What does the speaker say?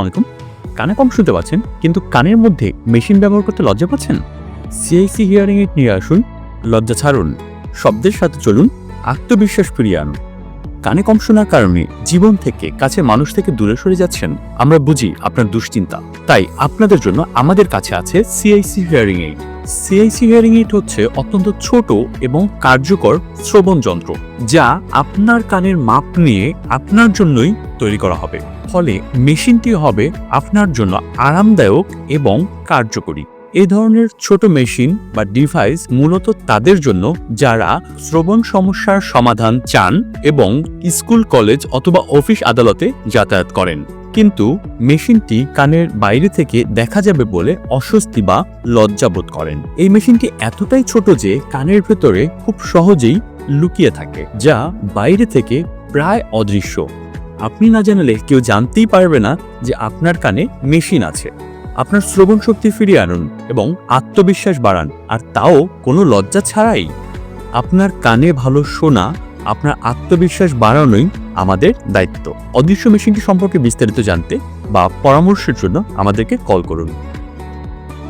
আলাইকুম কানে কম শুনতে পাচ্ছেন, কিন্তু কানের মধ্যে মেশিন ব্যবহার করতে লজ্জা পাচ্ছেন? সিআইসি হিয়ারিং এইড নিয়ে আসুন, লজ্জা ছাড়ুন, শব্দের সাথে চলুন, আত্মবিশ্বাস ফিরিয়ে আনুন। কানে কম শোনার কারণে জীবন থেকে কাছে মানুষ থেকে দূরে সরে যাচ্ছেন, আমরা বুঝি আপনার দুশ্চিন্তা। তাই আপনাদের জন্য আমাদের কাছে আছে CIC hearing aid CIC hearing aid হচ্ছে অত্যন্ত ছোট এবং কার্যকর শ্রবণ যন্ত্র, যা আপনার কানের মাপ নিয়ে আপনার জন্যই তৈরি করা হবে। ফলে মেশিনটি হবে আপনার জন্য আরামদায়ক এবং কার্যকরী। এ ধরনের ছোট মেশিন বা ডিভাইস মূলত তাদের জন্য যারা শ্রবণ সমস্যার সমাধান চান এবং স্কুল, কলেজ অথবা অফিস আদালতে যাতায়াত করেন। কিন্তু মেশিনটি কানের বাইরে থেকে দেখা যাবে বলে অস্বস্তি বা লজ্জা বোধ করেন। এই মেশিনটি এতটাই ছোট যে কানের ভেতরে খুব সহজেই লুকিয়ে থাকে, যা বাইরে থেকে প্রায় অদৃশ্য। আপনি না জানালে কেউ জানতেই পারবে না যে আপনার কানে মেশিন আছে। আপনার শ্রবণ শক্তি ফিরিয়ে আনুন এবং আত্মবিশ্বাস বাড়ান, আর তাও কোনো লজ্জা ছাড়াই। আপনার কানে ভালো শোনা, আপনার আত্মবিশ্বাস বাড়ানোই আমাদের দায়িত্ব। অদৃশ্য মেশিনটি সম্পর্কে বিস্তারিত জানতে বা পরামর্শের জন্য আমাদেরকে কল করুন।